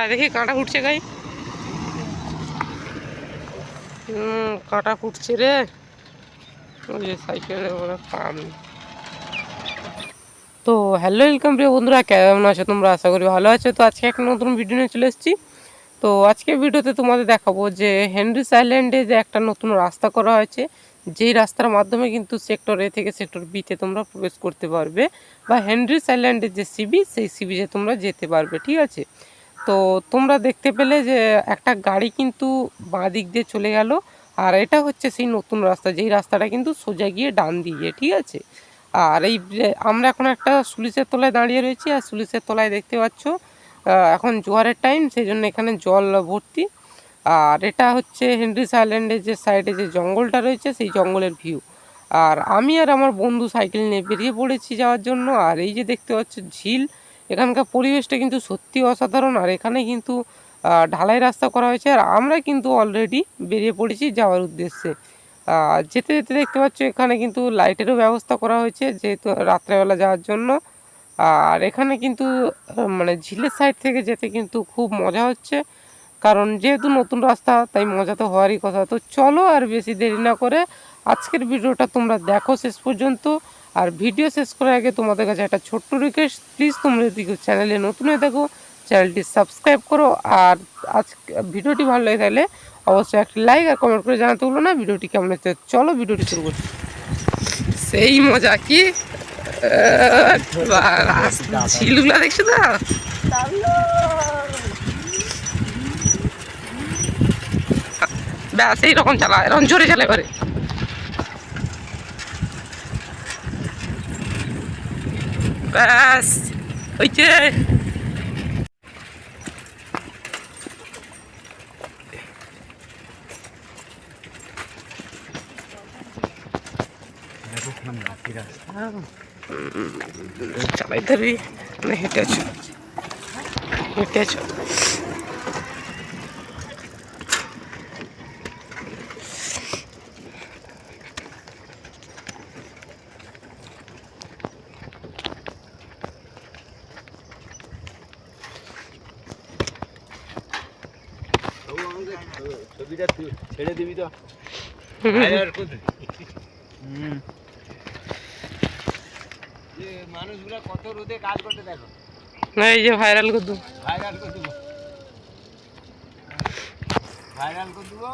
কাজ দেখি, কাঁটা ফুটছে গাই। কাঁটা ফুটছে রে। ওই যে সাইকেলে ওরা তো হ্যালো ওয়েলকাম প্রিয় বন্ধুরা, কেমন আছো তোমরা? আশা করি ভালো আছো। তো আজকে একটা নতুন ভিডিও নিয়ে চলে এসেছি। তো আজকে ভিডিওতে তোমাদের দেখাবো যে হেনরিস আইল্যান্ডে যে একটা নতুন রাস্তা করা হয়েছে, যেই রাস্তার মাধ্যমে কিন্তু সেক্টর এ থেকে সেক্টর বিতে তোমরা প্রবেশ করতে পারবে, বা হেনরিস আইল্যান্ডের যে সিবি সেই সিবিজে তোমরা যেতে পারবে, ঠিক আছে? তো তোমরা দেখতে পেলে যে একটা গাড়ি কিন্তু বাঁ দিক দিয়ে চলে গেল, আর এটা হচ্ছে সেই নতুন রাস্তা, যেই রাস্তাটা কিন্তু সোজা গিয়ে ডান দিয়ে ঠিক আছে? আর এই, আমরা এখন একটা সুলিশের তলায় দাঁড়িয়ে রয়েছি, আর সুলিশের তলায় দেখতে পাচ্ছ এখন জোয়ারের টাইম সেই জন্য এখানে জল ভর্তি। আর এটা হচ্ছে হেনরিস আইল্যান্ডের যে সাইডে যে জঙ্গলটা রয়েছে, সেই জঙ্গলের ভিউ আর আমি আর আমার বন্ধু সাইকেল নিয়ে বেরিয়ে পড়েছি যাওয়ার জন্য, আর এই যে দেখতে পাচ্ছ ঝিল এখানকার পরিবেশটা কিন্তু সত্যি অসাধারণ। আর এখানে কিন্তু ঢালাই রাস্তা করা হয়েছে। আর আমরা কিন্তু অলরেডি বেরিয়ে পড়েছি যাওয়ার উদ্দেশ্যে। যেতে যেতে দেখতে পাচ্ছ এখানে কিন্তু লাইটেরও ব্যবস্থা করা হয়েছে যেহেতু রাত্রেবেলা যাওয়ার জন্য। আর এখানে কিন্তু মানে ঝিলের সাইড থেকে যেতে কিন্তু খুব মজা হচ্ছে। কারণ যেহেতু নতুন রাস্তা, তাই মজা তো হওয়ারই কথা। তো চলো আর বেশি দেরি না করে আজকের ভিডিওটা তোমরা দেখো শেষ পর্যন্ত। আর ভিডিও শেষ করার আগে তোমাদের কাছে একটা ছোট্ট রিকোয়েস্ট প্লিজ তোমরা যদি চ্যানেলে নতুন হয়ে থাকো চ্যানেলটি সাবস্ক্রাইব করো আর আজ ভিডিওটি ভালো লাগে তাহলে অবশ্যই একটা লাইক আর কমেন্ট করে জানাতে ভুলো না। ভিডিওটি কেমন হচ্ছে চলো ভিডিওটি শুরু করছি। সেই মজা কি? ঝিলগুলা দেখছ তো? ব্যাস, এইরকম চালা, এরকম জোরে চালা এবারে ব্যাস হইছে চালাই ধরবি হেঁটে আছো হেঁটে আছো ছবিটা ছেড়ে দিবি তো মানুষগুলা কত রোদে কাজ করতে দেখো না এই যে ভাইরাল করে দেবো ভাইরাল করে দেবো ভাইরাল করে দেবো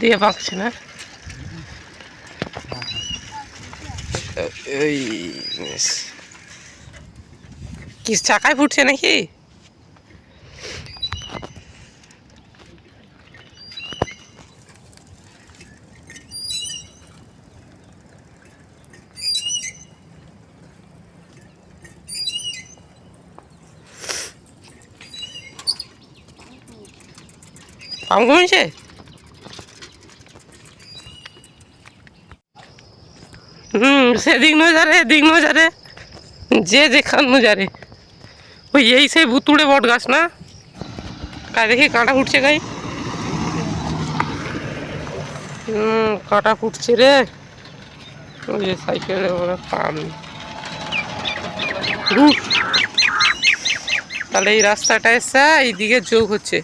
দিয়ে পাকছে না এই। কি চাকায় ফুটছে নাকি? পাম কমেছে হুম সেদিক নজারে এদিক নজারে। যে যেখান নজারে। ওই এই সেই ভুতুড়ে বট গাছ না? কাই দেখি কাঁটা ফুটছে গাই হুম কাঁটা ফুটছে রে। ওই যে সাইকেলে ওরা পাম। তাহলে এই রাস্তাটা এসে এইদিকে যোগ হচ্ছে।